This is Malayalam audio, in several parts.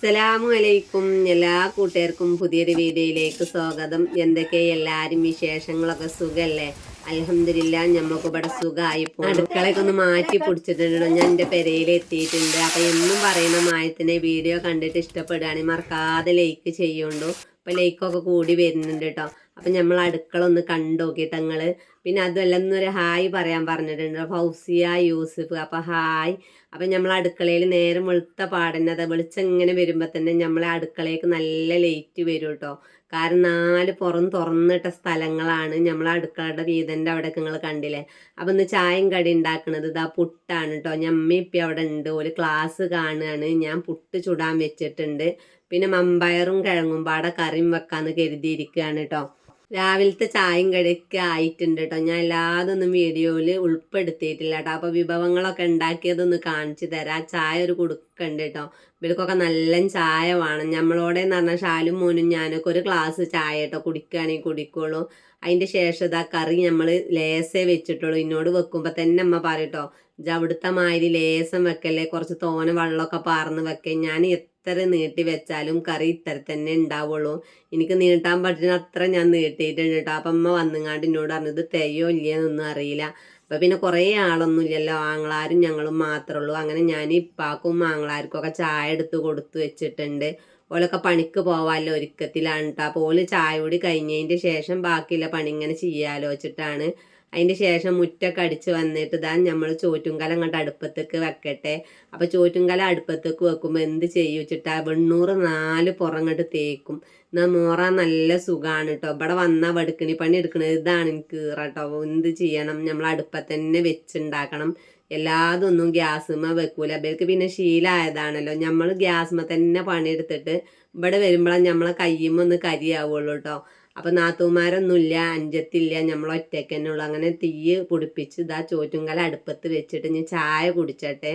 അസ്സലാമു അലൈക്കും എല്ലാ കൂട്ടുകാർക്കും പുതിയൊരു വീഡിയോയിലേക്ക് സ്വാഗതം. എന്തൊക്കെ എല്ലാവരും വിശേഷങ്ങളൊക്കെ സുഖമല്ലേ അലഹമില്ല ഞമ്മക്ക് ഇവിടെ സുഖമായി അടുക്കളയൊക്കെ ഒന്ന് മാറ്റി പിടിച്ചിട്ടുണ്ട്. ഞാൻ എന്റെ പെരയിൽ എത്തിയിട്ടുണ്ട്. അപ്പം എന്നും പറയുന്ന മായത്തിനെ വീഡിയോ കണ്ടിട്ട് ഇഷ്ടപ്പെടുകയാണെങ്കിൽ മറക്കാതെ ലൈക്ക് ചെയ്യുണ്ടോ. അപ്പം ലൈക്കൊക്കെ കൂടി വരുന്നുണ്ട് കേട്ടോ അപ്പൊ നമ്മൾ അടുക്കള ഒന്ന് കണ്ടു നോക്കിയിട്ട് ഞങ്ങൾ പിന്നെ അതുമല്ല ഇന്നൊരു ഹായ് പറയാൻ പറഞ്ഞിട്ടുണ്ട്. ഫൗസിയ യൂസഫ്. അപ്പൊ ഹായ്. അപ്പം നമ്മൾ അടുക്കളയിൽ നേരം വെളുത്ത പാടന്നെ അത് വെളിച്ചം ഇങ്ങനെ വരുമ്പോൾ തന്നെ നമ്മളെ അടുക്കളയ്ക്ക് നല്ല ലേറ്റ് വരും കേട്ടോ കാരണം നാല് പുറം തുറന്നിട്ട സ്ഥലങ്ങളാണ് നമ്മൾ അടുക്കളയുടെ വീതന്റെ അവിടെ നിങ്ങൾ കണ്ടില്ലേ? അപ്പം ഇന്ന് ചായയും കടി ഉണ്ടാക്കുന്നത് ഇതാ പുട്ടാണ് കേട്ടോ ഞമ്മി ഇപ്പം അവിടെ ഉണ്ട് ഒരു ക്ലാസ് കാണുകയാണ് ഞാൻ പുട്ട് ചുടാൻ വെച്ചിട്ടുണ്ട്. പിന്നെ മമ്പയറും കിഴങ്ങും പാടെ കറിയും വെക്കാന്ന് കരുതിയിരിക്കുകയാണ് കേട്ടോ രാവിലത്തെ ചായയും കടിയൊക്കെ ആയിട്ടുണ്ട് കേട്ടോ ഞാൻ എല്ലാതൊന്നും വീഡിയോയിൽ ഉൾപ്പെടുത്തിയിട്ടില്ല കേട്ടോ അപ്പോൾ വിഭവങ്ങളൊക്കെ ഉണ്ടാക്കിയതൊന്ന് കാണിച്ചു തരാം. ചായ ഒരു കൊടുക്കണ്ട് കേട്ടോ ഇവർക്കൊക്കെ നല്ല ചായ വേണം. നമ്മളോടെന്ന് പറഞ്ഞാൽ ഷാലും മോനും ഞാനൊക്കെ ഒരു ഗ്ലാസ് ചായ കേട്ടോ കുടിക്കുകയാണെങ്കിൽ കുടിക്കുള്ളൂ അതിന്റെ ശേഷം ഇതാ കറി നമ്മൾ ലേസേ വെച്ചിട്ടുള്ളൂ. ഇന്നോട് വെക്കുമ്പോൾ തന്നെ അമ്മ പറയട്ടോ ഇത് അവിടുത്തെ മാതിരി ലേസം വെക്കല്ലേ. കുറച്ച് തോന വെള്ളമൊക്കെ പാർന്ന് വെക്കേ. ഞാൻ എത്ര നീട്ടി വെച്ചാലും കറി ഇത്ര തന്നെ ഉണ്ടാവുള്ളൂ. എനിക്ക് നീട്ടാൻ പറ്റുന്ന അത്ര ഞാൻ നീട്ടിയിട്ടുണ്ട് കേട്ടോ. അപ്പം അമ്മ വന്നുങ്ങാണ്ട് എന്നോട് പറഞ്ഞത് തെയ്യോ ഇല്ലയെന്നൊന്നും അറിയില്ല. അപ്പം പിന്നെ കുറേ ആളൊന്നും ഇല്ലല്ലോ ആങ്ങളാരും ഞങ്ങളും മാത്രമേ ഉള്ളൂ. അങ്ങനെ ഞാൻ ഇപ്പാക്കും ആങ്ങളാർക്കും ഒക്കെ ചായ എടുത്ത് കൊടുത്തു വെച്ചിട്ടുണ്ട്. ഓലൊക്കെ പണിക്ക് പോവാമല്ലോ ഒരുക്കത്തിലാണ് കേട്ടോ. അപ്പോൾ ഓൽ ചായ കൂടി കഴിഞ്ഞതിന്റെ ശേഷം ബാക്കിയുള്ള പണി ഇങ്ങനെ ചെയ്യാലോ വെച്ചിട്ടാണ് അതിന്റെ ശേഷം മുറ്റൊക്കെ അടിച്ച് വന്നിട്ട് ഇതാ നമ്മൾ ചോറ്റുംകല അങ്ങോട്ട് അടുപ്പത്തേക്ക് വെക്കട്ടെ. അപ്പോൾ ചോറ്റുംകല അടുപ്പത്തേക്ക് വെക്കുമ്പോൾ എന്ത് ചെയ്യും വെച്ചിട്ടാ വെണ്ണൂറ് നാല് പുറങ്ങോട്ട് തേക്കും. എന്നാൽ മോറ നല്ല സുഖമാണ് കേട്ടോ ഇവിടെ വന്നാൽ വെടുക്കണി പണി എടുക്കണത് ഇതാണ് എനിക്ക് കേട്ടോ എന്ത് ചെയ്യണം? നമ്മൾ അടുപ്പത്തന്നെ വെച്ചുണ്ടാക്കണം. എല്ലാതൊന്നും ഗ്യാസുമ്മ വെക്കൂല. അവർക്ക് പിന്നെ ശീലമായതാണല്ലോ നമ്മൾ ഗ്യാസുമ്മ തന്നെ പണിയെടുത്തിട്ട് ഇവിടെ വരുമ്പോഴാണ് നമ്മളെ കയ്യുമ്പോൾ ഒന്ന് കരിയാവുള്ളൂ കേട്ടോ അപ്പം നാത്തൂമാരൊന്നുമില്ല അഞ്ചത്തില്ല നമ്മൾ ഒറ്റയ്ക്ക് തന്നെ ഉള്ളു അങ്ങനെ തീ പൊടിപ്പിച്ച് ഇതാ ചോറ്റുങ്കല അടുപ്പത്ത് വെച്ചിട്ട് ഞാൻ ചായ കുടിച്ചട്ടെ.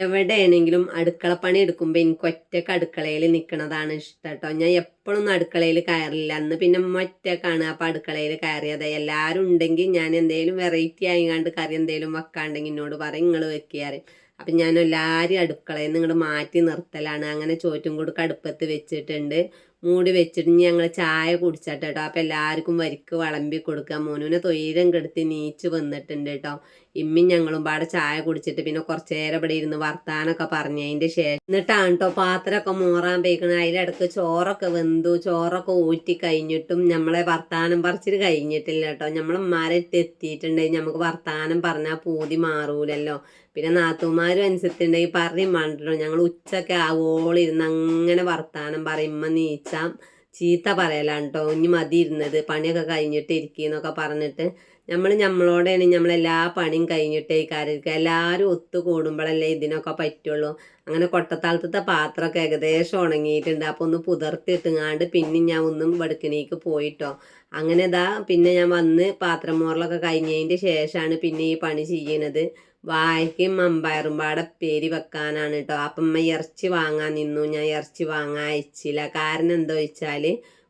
എവിടെയാണെങ്കിലും അടുക്കളപ്പണി എടുക്കുമ്പോൾ എനിക്ക് ഒറ്റയ്ക്ക് അടുക്കളയിൽ നിൽക്കണതാണ് ഇഷ്ടം കേട്ടോ ഞാൻ എപ്പോഴൊന്നും അടുക്കളയിൽ കയറില്ല. അന്ന് പിന്നെ ഒറ്റക്കാണ്. അപ്പം അടുക്കളയിൽ കയറിയത്. എല്ലാവരും ഉണ്ടെങ്കിൽ ഞാൻ എന്തെങ്കിലും വെറൈറ്റി ആയിക്കാണ്ട് കറി എന്തെങ്കിലും വെക്കാണ്ടെങ്കിൽ എന്നോട് പറയും നിങ്ങൾ വെക്കിയാറ് അപ്പം ഞാൻ എല്ലാവരും അടുക്കളയിൽ നിന്ന് മാറ്റി നിർത്തലാണ്. അങ്ങനെ ചോറ്റും കൊടുക്ക് അടുപ്പത്ത് വെച്ചിട്ടുണ്ട്. മൂടി വെച്ചിട്ട് ഞങ്ങൾ ചായ കുടിച്ചാട്ടോ. കേട്ടോ അപ്പം എല്ലാവർക്കും വരിക്ക് വിളമ്പി കൊടുക്കുക മോനുവിനെ തൊയിരം കെടുത്തി നീച്ച് വന്നിട്ടുണ്ട് കേട്ടോ ഇമ്മി ഞങ്ങളും പാടെ ചായ കുടിച്ചിട്ട് പിന്നെ കുറച്ച് നേരം ഇവിടെ ഇരുന്ന് വർത്താനൊക്കെ പറഞ്ഞു. അതിന്റെ ശേഷം എന്നിട്ടാണ് കേട്ടോ പാത്രമൊക്കെ മോറാൻ പോയിക്കണത്. അതിലിടക്ക് ചോറൊക്കെ വെന്തു. ചോറൊക്കെ ഊറ്റി കഴിഞ്ഞിട്ടും നമ്മളെ വർത്താനം പറിച്ചിട്ട് കഴിഞ്ഞിട്ടില്ല കേട്ടോ നമ്മളമ്മാരെ എത്തിയിട്ടുണ്ടെങ്കിൽ നമുക്ക് വർത്താനം പറഞ്ഞാൽ പൂതി മാറൂലല്ലോ. പിന്നെ നാത്തുമാരും അനുസരിച്ചിട്ടുണ്ടെങ്കിൽ പറയും വേണ്ടല്ലോ ഞങ്ങൾ ഉച്ചയൊക്കെ ആവോളിരുന്ന് അങ്ങനെ വർത്താനം പറയുമ്പോൾ നീച്ചാം ചീത്ത പറയലാണ് കേട്ടോ ഇനി മതി ഇരുന്നത്. പണിയൊക്കെ കഴിഞ്ഞിട്ട് ഇരിക്കുന്നൊക്കെ പറഞ്ഞിട്ട് നമ്മൾ നമ്മളോടാണ് നമ്മളെല്ലാ പണിയും കഴിഞ്ഞിട്ടേ കാര്യമിരിക്കുക എല്ലാവരും ഒത്തു കൂടുമ്പോഴല്ലേ ഇതിനൊക്കെ പറ്റുള്ളൂ. അങ്ങനെ കൊട്ടത്താളത്തെ പാത്രമൊക്കെ ഏകദേശം ഉണങ്ങിയിട്ടുണ്ട്. അപ്പോൾ ഒന്ന് പുതർത്തിട്ടുങ്ങാണ്ട് പിന്നെ ഞാൻ ഒന്നും വെടുക്കണേക്ക് പോയിട്ടോ. അങ്ങനെ ഇതാ പിന്നെ ഞാൻ വന്ന് പാത്രം മോറലൊക്കെ കഴിഞ്ഞതിന്റെ ശേഷമാണ് പിന്നെ ഈ പണി ചെയ്യണത്. വാഴയ്ക്കും മമ്പയറും പാടെ പേര് വെക്കാനാണ് കേട്ടോ അപ്പം അമ്മ ഇറച്ചി വാങ്ങാൻ നിന്നു. ഞാൻ ഇറച്ചി വാങ്ങാൻ അയച്ചില്ല. കാരണം എന്താ വെച്ചാൽ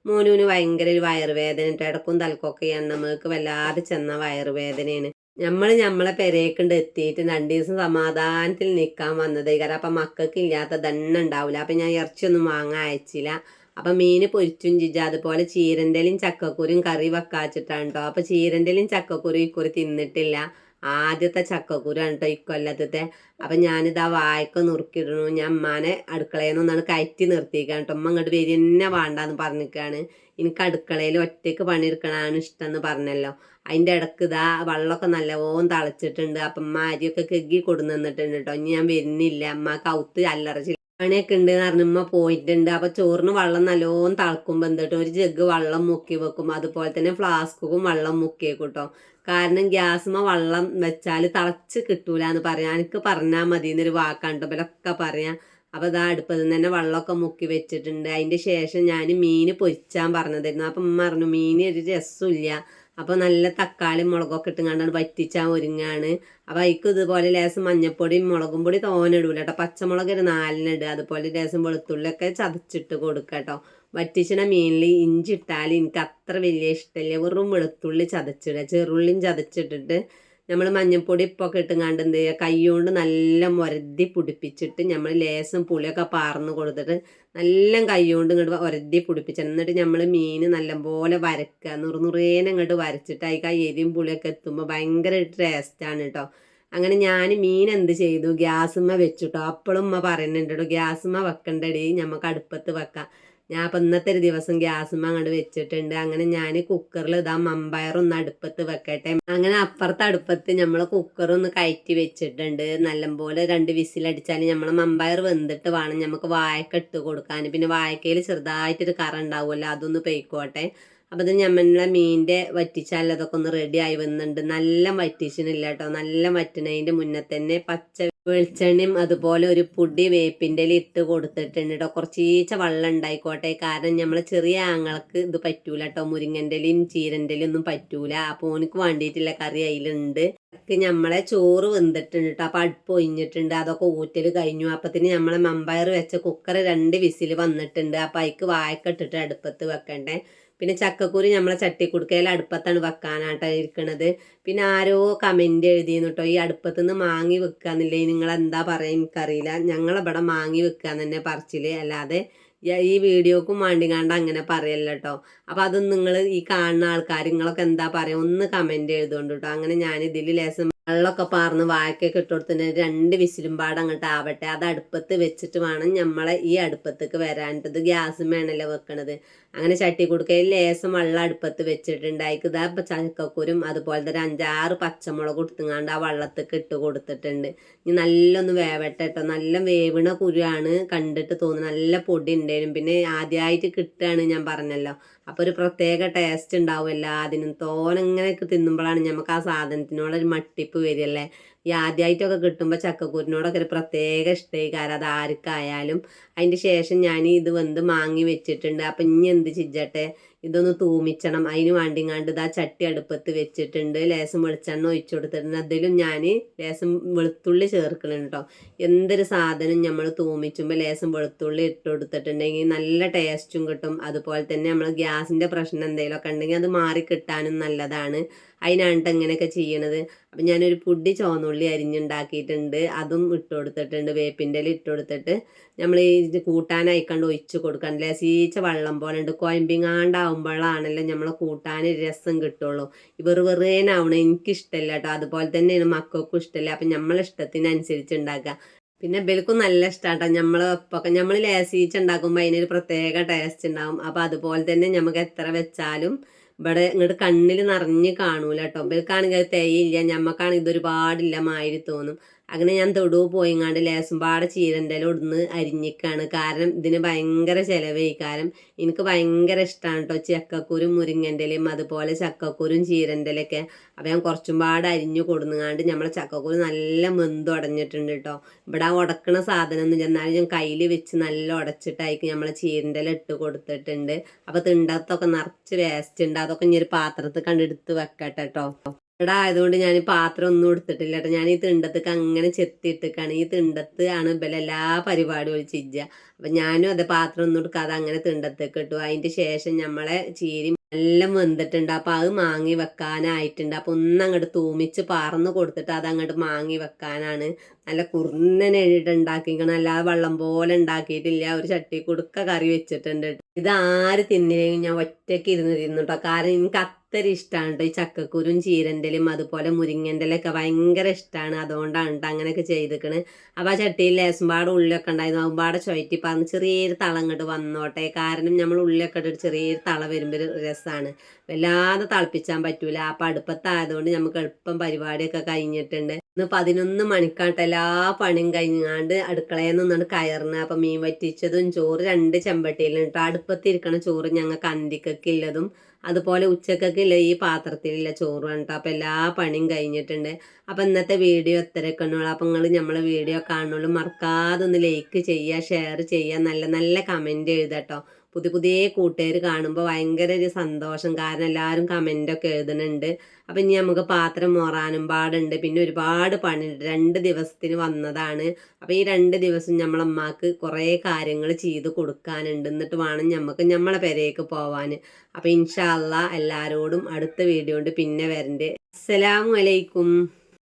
മോനുവിന് ഭയങ്കര ഒരു വയറുവേദന ഇടക്കും തലക്കൊക്കെ എണ്ണമേക്ക് വല്ലാതെ ചെന്ന വയറുവേദനയാണ്. നമ്മൾ നമ്മളെ പെരേക്കുണ്ട് എത്തിയിട്ട് രണ്ട് ദിവസം സമാധാനത്തിൽ നിൽക്കാൻ വന്നത് കാരണം അപ്പം മക്കൾക്ക് ഇല്ലാത്ത തന്നെ ഉണ്ടാവില്ല അപ്പം ഞാൻ ഇറച്ചിയൊന്നും വാങ്ങാൻ അയച്ചില്ല. അപ്പം മീൻ പൊരിച്ചും ചിജ അതുപോലെ ചീരന്റെലും ചക്കക്കുരും കറി വെക്കാച്ചിട്ടാണ് കേട്ടോ അപ്പം ചീരന്റെലും ചക്കക്കുരും ഇക്കുറി തിന്നിട്ടില്ല. ആദ്യത്തെ ചക്കക്കുരാണ് കേട്ടോ ഇക്കൊല്ലത്തെ അപ്പം ഞാനിത് ആ വായ്ക്ക നുറുക്കിയിടണു ഞാൻ അമ്മാനെ അടുക്കളയിൽ കയറ്റി നിർത്തിയിരിക്കുകയാണ് കേട്ടോ അമ്മ അങ്ങോട്ട് വരി തന്നെ വേണ്ടാന്ന് പറഞ്ഞിരിക്കുകയാണ് എനിക്ക് അടുക്കളയിൽ ഒറ്റയ്ക്ക് പണിയെടുക്കണാണ് ഇഷ്ടം എന്ന് പറഞ്ഞല്ലോ. അതിന്റെ ഇടയ്ക്ക് ഇതാ വെള്ളമൊക്കെ നല്ലപോലെ തളച്ചിട്ടുണ്ട്. അപ്പം അമ്മ അരിയൊക്കെ കെഗ്ഗി കൊടുന്നിട്ടുണ്ട് കേട്ടോ ഇനി ഞാൻ വരുന്നില്ല. അമ്മ കൗത്ത് അല്ലറ പണിയൊക്കെ ഉണ്ട് എന്ന് പോയിട്ടുണ്ട്. അപ്പൊ ചോറിന് വെള്ളം നല്ലോണം തിളക്കുമ്പോൾ എന്തിട്ട് ഒരു ജഗ് വെള്ളം മുക്കി വെക്കും. അതുപോലെ തന്നെ ഫ്ലാസ്കും വെള്ളം മുക്കിയേക്കും കേട്ടോ കാരണം ഗ്യാസുമ്മ വെള്ളം വെച്ചാൽ തിളച്ച് കിട്ടൂല എന്ന് പറയാം. എനിക്ക് പറഞ്ഞാൽ മതി എന്നൊരു വാക്കാണ്ട് ഇവരൊക്കെ പറയാം. അപ്പോൾ ഇതാ അടുപ്പത്ത് നിന്ന് തന്നെ വെള്ളമൊക്കെ മുക്കി വെച്ചിട്ടുണ്ട്. അതിന്റെ ശേഷം ഞാൻ മീൻ പൊരിച്ചാൻ പറഞ്ഞതായിരുന്നു. അപ്പം ഉമ്മ പറഞ്ഞു മീൻ ഒരു രസമില്ല അപ്പോൾ നല്ല തക്കാളി മുളകൊക്കെ ഇട്ടുകൊണ്ടാണ് വറ്റിച്ചാൽ ഒരുങ്ങാണ്. അപ്പോൾ അതിക്ക് ഇതുപോലെ ലേസം മഞ്ഞപ്പൊടിയും മുളകും പൊടി തോനിടൂല കേട്ടോ പച്ചമുളക് ഒരു നാലിനിടുക അതുപോലെ ലേസം വെളുത്തുള്ളിയൊക്കെ ചതച്ചിട്ട് കൊടുക്കുക കേട്ടോ വറ്റിച്ചണ മീനിൽ ഇഞ്ചി ഇട്ടാൽ എനിക്ക് അത്ര വലിയ ഇഷ്ടമില്ല. വെറും വെളുത്തുള്ളി ചതച്ചിടുക. ചെറുള്ളിയും ചതച്ചിട്ടിട്ട് നമ്മൾ മഞ്ഞൾപ്പൊടി ഇപ്പൊക്കെ ഇട്ടുങ്ങാണ്ട് എന്ത് ചെയ്യുക കൈ കൊണ്ട് നല്ല മുരതി പുടിപ്പിച്ചിട്ട് നമ്മൾ ലേസം പുളിയൊക്കെ പാർന്ന് കൊടുത്തിട്ട് നല്ല കൈകൊണ്ട് ഇങ്ങോട്ട് ഒരതി പിടിപ്പിച്ച് എന്നിട്ട് നമ്മൾ മീൻ നല്ലപോലെ വരക്കുക. നുറുനുറേനെ ഇങ്ങോട്ട് വരച്ചിട്ട് അതിൽ ആ എരിയും പുളിയൊക്കെ എത്തുമ്പോൾ ഭയങ്കര ടേസ്റ്റാണ് കേട്ടോ അങ്ങനെ ഞാൻ മീൻ എന്ത് ചെയ്തു? ഗ്യാസുമ്മ വെച്ചിട്ടോ. അപ്പോഴും ഉമ്മ പറയുന്നുണ്ട് കേട്ടോ ഗ്യാസുമ്മ വെക്കണ്ടടി നമുക്ക് അടുപ്പത്ത് വെക്കാം. ഞാൻ അപ്പം ഇന്നത്തെ ഒരു ദിവസം ഗ്യാസും അങ്ങോട്ട് വെച്ചിട്ടുണ്ട്. അങ്ങനെ ഞാൻ കുക്കറിൽ ഇതാ മമ്പയറൊന്ന് അടുപ്പത്ത് വെക്കട്ടെ. അങ്ങനെ അപ്പുറത്തെ അടുപ്പത്ത് നമ്മൾ കുക്കറൊന്ന് കയറ്റി വെച്ചിട്ടുണ്ട്. നല്ലപോലെ രണ്ട് വിസിലടിച്ചാൽ നമ്മൾ മമ്പയർ വെന്തിട്ട് വേണം നമുക്ക് വായക്ക ഇട്ട് കൊടുക്കാൻ പിന്നെ വായക്കയിൽ ചെറുതായിട്ടൊരു കറ ഉണ്ടാവുമല്ലോ അതൊന്ന് പെയ്ക്കോട്ടെ. അപ്പം ഇത് ഞമ്മളെ മീനിന്റെ വറ്റിച്ചാൽ അതൊക്കെ ഒന്ന് റെഡി ആയി വന്നിട്ടുണ്ട് നല്ല വറ്റിച്ചിനില്ല കേട്ടോ നല്ല വറ്റുന്നതിന്റെ മുന്നേ തന്നെ പച്ച വെളിച്ചെണ്ണയും അതുപോലെ ഒരു പുടി വേപ്പിന്റെ ഇട്ട് കൊടുത്തിട്ടുണ്ട് കേട്ടോ കുറച്ചീച്ച വെള്ളം ഉണ്ടായിക്കോട്ടെ. കാരണം നമ്മൾ ചെറിയ ആങ്ങൾക്ക് ഇത് പറ്റൂല കേട്ടോ മുരിങ്ങന്റെ ഇലയും ചീരന്റെ ഒന്നും പറ്റൂല. അപ്പോൾ ഓനിക്ക് വേണ്ടിയിട്ടുള്ള കറി അതിലുണ്ട് നമ്മളെ ചോറ് വെന്തിട്ടുണ്ട് കേട്ടോ അപ്പോൾ അടുപ്പ് ഒഴിഞ്ഞിട്ടുണ്ട്. അതൊക്കെ ഊറ്റൽ കഴിഞ്ഞു. അപ്പത്തിന് നമ്മളെ മമ്പയർ വെച്ച കുക്കർ രണ്ട് വിസിൽ വന്നിട്ടുണ്ട്. അപ്പോൾ അതിക്ക് വായക്കിട്ടിട്ട് അടുപ്പത്ത് വെക്കണ്ടേ. പിന്നെ ചക്കക്കുരു നമ്മളെ ചട്ടി ചട്ടിക്കുടുക്കയിൽ അടുപ്പത്താണ് വെക്കാനായിട്ട് ഇരിക്കണത്. പിന്നെ ആരോ കമന്റ് എഴുതിയെന്ന് കേട്ടോ ഈ അടുപ്പത്ത് നിന്ന് മാങ്ങി വെക്കുക എന്നില്ലേ നിങ്ങൾ എന്താ പറയുക എനിക്കറിയില്ല. ഞങ്ങളിവിടെ മാങ്ങി വെക്കാന്ന് തന്നെ പറിച്ചിൽ. അല്ലാതെ ഈ വീഡിയോക്കും വേണ്ടി കണ്ട അങ്ങനെ പറയല്ല കേട്ടോ അപ്പം അതൊന്നും നിങ്ങൾ ഈ കാണുന്ന ആൾക്കാർ നിങ്ങളൊക്കെ എന്താ പറയുക ഒന്ന് കമന്റ് എഴുതുകൊണ്ട് കേട്ടോ അങ്ങനെ ഞാൻ ഇതിൽ ലേസം വെള്ളമൊക്കെ പാർന്ന് വാഴക്കൊക്കെ ഇട്ട് രണ്ട് വിസിലും പാട് അങ്ങോട്ട് ആവട്ടെ. അത് അടുപ്പത്ത് വെച്ചിട്ട് വേണം നമ്മളെ ഈ അടുപ്പത്തേക്ക് വരാനിട്ടത് ഗ്യാസും വേണമല്ലോ വെക്കണത്. അങ്ങനെ ചട്ടി കൊടുക്കയിൽ ലേശം വെള്ളം അടുപ്പത്ത് വെച്ചിട്ടുണ്ടായിക്ക് ഇതാ ചക്കക്കുരും അതുപോലെ തന്നെ അഞ്ചാറ് പച്ചമുളക് കൊടുത്തുങ്ങാണ്ട് ആ വെള്ളത്തേക്ക് ഇട്ട് കൊടുത്തിട്ടുണ്ട്. ഇനി നല്ലൊന്ന് വേവട്ടെ കേട്ടോ നല്ല വേവിണ കുരുവാണ് കണ്ടിട്ട് തോന്നുന്നു. നല്ല പൊടി ഉണ്ടേനും. പിന്നെ ആദ്യമായിട്ട് കിട്ടുകയാണ് ഞാൻ പറഞ്ഞല്ലോ. അപ്പോൾ ഒരു പ്രത്യേക ടേസ്റ്റ് ഉണ്ടാവും തോനെ തോനെങ്ങനെയൊക്കെ തിന്നുമ്പോഴാണ് നമുക്ക് ആ സാധനത്തിനോടൊരു മട്ടിപ്പ് വരികയല്ലേ? ഈ ആദ്യമായിട്ടൊക്കെ കിട്ടുമ്പോൾ ചക്കക്കൂരിനോടൊക്കെ ഒരു പ്രത്യേക ഇഷ്ടമായി കാരണം അത് ആർക്കായാലും. അതിന്റെ ശേഷം ഞാൻ ഇത് വെന്ത് മാങ്ങി വെച്ചിട്ടുണ്ട്. അപ്പം ഇനി എന്ത് ചിജട്ടെ ഇതൊന്ന് തൂമിച്ചണം. അതിന് വേണ്ടിങ്ങാണ്ട് ഇതാ ചട്ടി അടുപ്പത്ത് വെച്ചിട്ടുണ്ട്. ലേസം വെളിച്ചെണ്ണ ഒഴിച്ചു കൊടുത്തിട്ടുണ്ട്. അതിലും ഞാൻ ലേസം വെളുത്തുള്ളി ചേർക്കുന്നുണ്ട് കേട്ടോ എന്തൊരു സാധനം നമ്മൾ തൂമിച്ചുമ്പോൾ ലേസം വെളുത്തുള്ളി ഇട്ട് കൊടുത്തിട്ടുണ്ടെങ്കിൽ നല്ല ടേസ്റ്റും കിട്ടും. അതുപോലെ തന്നെ നമ്മൾ ഗ്യാസിന്റെ പ്രശ്നം എന്തെങ്കിലുമൊക്കെ ഉണ്ടെങ്കിൽ അത് മാറി കിട്ടാനും നല്ലതാണ്. അതിനാണ് ഇങ്ങനെയൊക്കെ ചെയ്യണത്. അപ്പം ഞാനൊരു പൊടി ചോന്നുള്ളി അരിഞ്ഞുണ്ടാക്കിയിട്ടുണ്ട്. അതും ഇട്ട് കൊടുത്തിട്ടുണ്ട് വേപ്പിന്റെ ഇട്ട് കൊടുത്തിട്ട്. നമ്മൾ ഈ കൂട്ടാനായിക്കണ്ട് ഒഴിച്ച് കൊടുക്കണം ലസീച്ച വെള്ളം പോലെ ഉണ്ട്. കോയമ്പിങ്ങാണ്ടാവുമ്പോഴാണല്ലോ നമ്മൾ കൂട്ടാൻ രസം കിട്ടുള്ളൂ. വെറു വെറുതേനാവണം എനിക്കിഷ്ടമല്ല കേട്ടോ. അതുപോലെ തന്നെയാണ് മക്കൾക്കും ഇഷ്ടമല്ല അപ്പം നമ്മളെ ഇഷ്ടത്തിനനുസരിച്ച് ഉണ്ടാക്കുക. പിന്നെ ബലക്കും നല്ല ഇഷ്ടമാട്ടോ നമ്മൾ ഒപ്പൊക്കെ നമ്മൾ ലേസീച്ച് ഉണ്ടാക്കുമ്പോൾ അതിനൊരു പ്രത്യേക ടേസ്റ്റ് ഉണ്ടാവും. അപ്പോൾ അതുപോലെ തന്നെ നമുക്ക് എത്ര വെച്ചാലും ഇവിടെ ഇങ്ങോട്ട് കണ്ണിൽ നിറഞ്ഞു കാണൂല കേട്ടോ ഇവർക്കാണെങ്കിൽ അത് തേയില്ല ഞമ്മക്കാണെങ്കിൽ ഇതൊരുപാടില്ല മാതിരി തോന്നും. അങ്ങനെ ഞാൻ തൊടു പോയിങ്ങാണ്ട് ലേസും പാട ചീരന്റെ ഒടുന്ന് അരിഞ്ഞിക്കാണ്. കാരണം ഇതിന് ഭയങ്കര ചിലവേ കാരണം എനിക്ക് ഭയങ്കര ഇഷ്ടമാണ് കേട്ടോ ചക്കക്കുരും മുരിങ്ങന്റെലും അതുപോലെ ചക്കക്കുരും ചീരന്റെലൊക്കെ അപ്പം ഞാൻ കുറച്ചും പാടെ അരിഞ്ഞു കൊടുങ്ങാണ്ട് നമ്മളെ ചക്കക്കുരു നല്ല മെന്ത് ഉടഞ്ഞിട്ടുണ്ട് കേട്ടോ ഇവിടെ ഉടക്കണ സാധനം ഒന്നും എന്നാലും ഞാൻ കയ്യിൽ വെച്ച് നല്ല ഉടച്ചിട്ടായിരിക്കും നമ്മളെ ചീരന്റെല ഇട്ട് കൊടുത്തിട്ടുണ്ട്. അപ്പോൾ തിണ്ടത്തൊക്കെ നിറച്ച് വേസ്റ്റ് ഉണ്ട്. അതൊക്കെ ഇനി ഒരു പാത്രത്തിൽ കണ്ടെടുത്ത് വെക്കട്ടെ കേട്ടോ ഇവിടെ ആയതുകൊണ്ട് ഞാൻ പാത്രം ഒന്നും എടുത്തിട്ടില്ല കേട്ടോ. ഞാൻ ഈ തിണ്ടത്തേക്ക് അങ്ങനെ ചെത്തിയിട്ടേക്കാണ്. ഈ തിണ്ടത്ത് ആണ് ഇവലെ എല്ലാ പരിപാടികളും ചിജ്ജ അപ്പം ഞാനും അത് പാത്രം ഒന്നും എടുക്കാതെ അങ്ങനെ തിണ്ടത്തേക്ക് ഇട്ടു. അതിന്റെ ശേഷം നമ്മളെ ചീരി നല്ല വെന്തിട്ടുണ്ട്. അപ്പം അത് മാങ്ങി വെക്കാനായിട്ടുണ്ട്. അപ്പം ഒന്ന് അങ്ങോട്ട് തൂമിച്ച് പറന്ന് കൊടുത്തിട്ട് അത് അങ്ങോട്ട് മാങ്ങി വെക്കാനാണ്. നല്ല കുറുന്നനെ ഉണ്ടാക്കിക്കണം. അല്ലാതെ വെള്ളം പോലെ ഉണ്ടാക്കിയിട്ടില്ല. ഒരു ചട്ടി കുടുക്ക കറി വെച്ചിട്ടുണ്ട്. ഇത് ആര് തിന്നില്ലെങ്കിൽ ഞാൻ ഒറ്റയ്ക്ക് ഇരുന്ന് തിന്നുട്ടോ കാരണം എനിക്ക് അത്ര ഇഷ്ടമാണ് കേട്ടോ ഈ ചക്കക്കുരും ചീരന്റെലും അതുപോലെ മുരിങ്ങന്റെലൊക്കെ ഭയങ്കര ഇഷ്ടമാണ് അതുകൊണ്ടാണ് കേട്ടോ അങ്ങനെയൊക്കെ ചെയ്തിക്കണ്. അപ്പോൾ ആ ചട്ടിയിൽ ലേസുംപാട് ഉള്ളിലൊക്കെ ഉണ്ടായിരുന്നു. അതുമ്പാടെ ചുയറ്റി പറഞ്ഞ് ചെറിയൊരു തളം ഇങ്ങോട്ട് വന്നോട്ടെ. കാരണം നമ്മൾ ഉള്ളിലൊക്കെ ഇട്ടിട്ട് ചെറിയൊരു തള വരുമ്പോൾ രസമാണ് വല്ലാതെ തിളപ്പിച്ചാൻ പറ്റൂല. അപ്പം അടുപ്പത്തായതുകൊണ്ട് നമുക്ക് എളുപ്പം പരിപാടിയൊക്കെ കഴിഞ്ഞിട്ടുണ്ട്. ഇന്ന് പതിനൊന്ന് മണിക്കാട്ട് എല്ലാ പണിയും കഴിഞ്ഞാണ്ട് അടുക്കളയിൽ നിന്നാണ് കയറുന്നത്. അപ്പം മീൻ വറ്റിച്ചതും ചോറ് രണ്ട് ചെമ്പട്ടിയിലും കേട്ടോ അടുപ്പത്തിരിക്കണ ചോറ് ഞങ്ങൾക്ക് അന്തിക്കൊക്കെ ഉള്ളതും അതുപോലെ ഉച്ചക്കൊക്കെ ഇല്ല ഈ പാത്രത്തിലുള്ള ചോറ് കേട്ടോ അപ്പം എല്ലാ പണിയും കഴിഞ്ഞിട്ടുണ്ട്. അപ്പം ഇന്നത്തെ വീഡിയോ ഇത്രയൊക്കെ ഉള്ളൂ. അപ്പം നിങ്ങൾ നമ്മളെ വീഡിയോ കാണുള്ളൂ മറക്കാതെ ഒന്ന് ലൈക്ക് ചെയ്യുക ഷെയർ ചെയ്യുക നല്ല നല്ല കമന്റ് എഴുതട്ടോ. പുതിയ പുതിയ കൂട്ടുകാർ കാണുമ്പോൾ ഭയങ്കര ഒരു സന്തോഷം. കാരണം എല്ലാവരും കമന്റൊക്കെ എഴുതുന്നുണ്ട്. അപ്പം ഇനി നമുക്ക് പാത്രം മോറാനും പാടുണ്ട്. പിന്നെ ഒരുപാട് പണി രണ്ട് ദിവസത്തിന് വന്നതാണ്. അപ്പോൾ ഈ രണ്ട് ദിവസം നമ്മളമ്മക്ക് കുറേ കാര്യങ്ങൾ ചെയ്ത് കൊടുക്കാനുണ്ട്. എന്നിട്ട് വേണം നമുക്ക് നമ്മളെ പെരേക്ക് പോവാൻ അപ്പോൾ ഇൻഷാല്ല എല്ലാവരോടും അടുത്ത വീഡിയോ കൊണ്ട് പിന്നെ വരണ്ട്. അസ്സലാമു അലൈക്കും.